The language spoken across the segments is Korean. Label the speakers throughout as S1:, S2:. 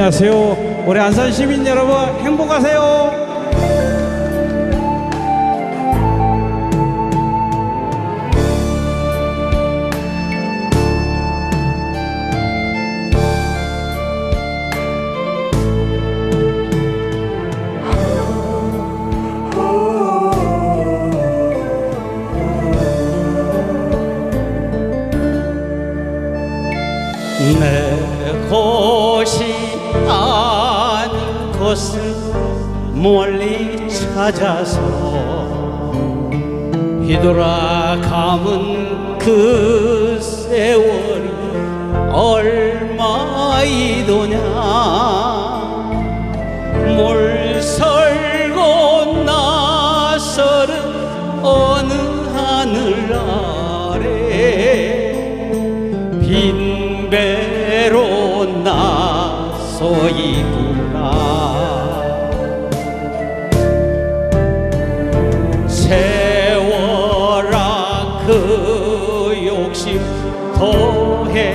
S1: 안녕하세요. 올해 안산 시민 여러분 행복하세요. 내 곳이 아닌 곳을 멀리 찾아서 뒤돌아감은 그 세월이 얼마이도냐. 물 그 욕심 더해가는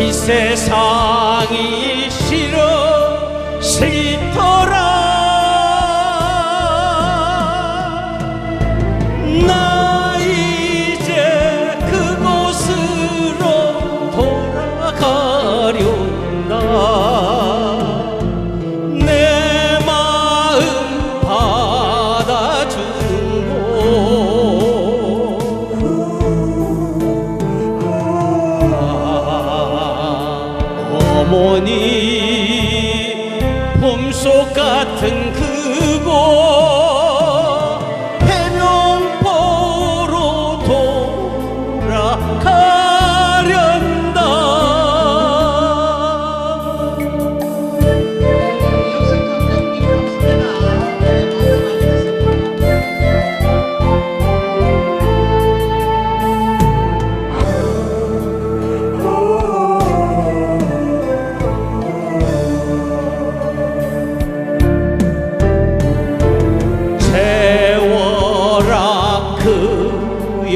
S1: 이 세상이 곳어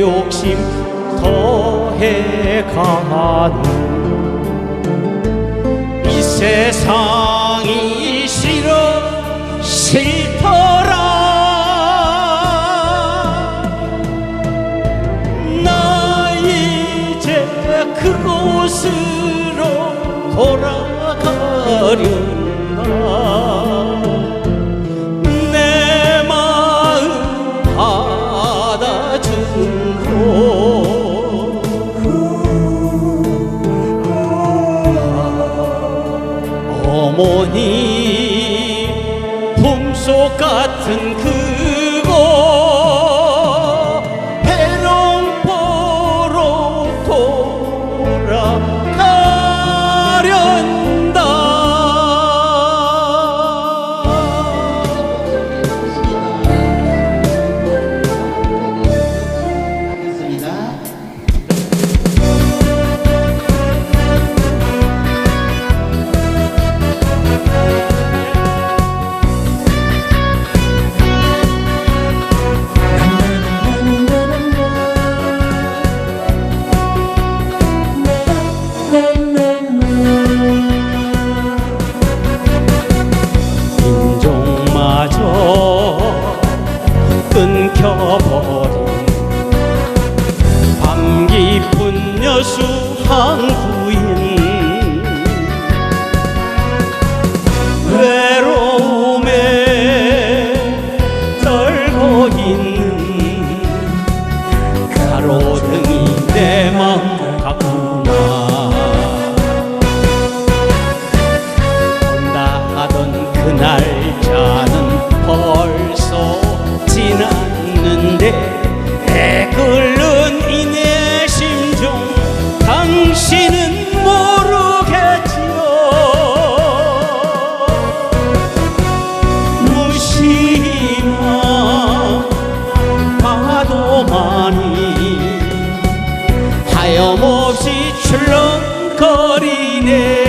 S1: 욕심 더해 가는 이 세상이 싫어 싫더라. 나 이제 그곳으로 돌아가련다 어머니 봄속 같은 그 끊겨버린 밤 깊은 여수 항구인 외로움에 떨고 있는 가로등이 내 마음 같구나. 온다 하던 그날 거리네.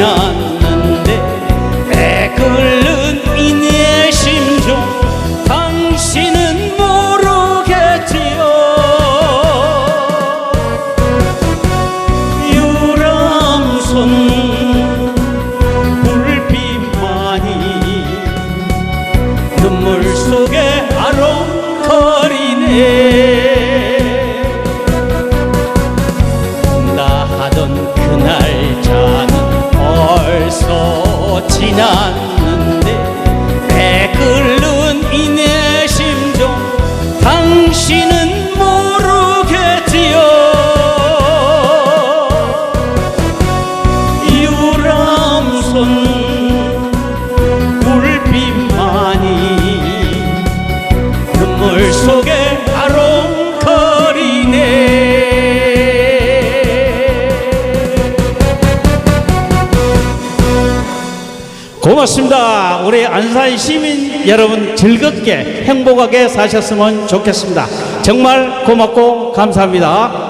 S1: 지났는데 배 끓는 이내 심정 당신은 모르겠지요. 유람선 불빛만이 눈물 속에
S2: 고맙습니다. 우리 안산 시민 여러분 즐겁게 행복하게 사셨으면 좋겠습니다. 정말 고맙고 감사합니다.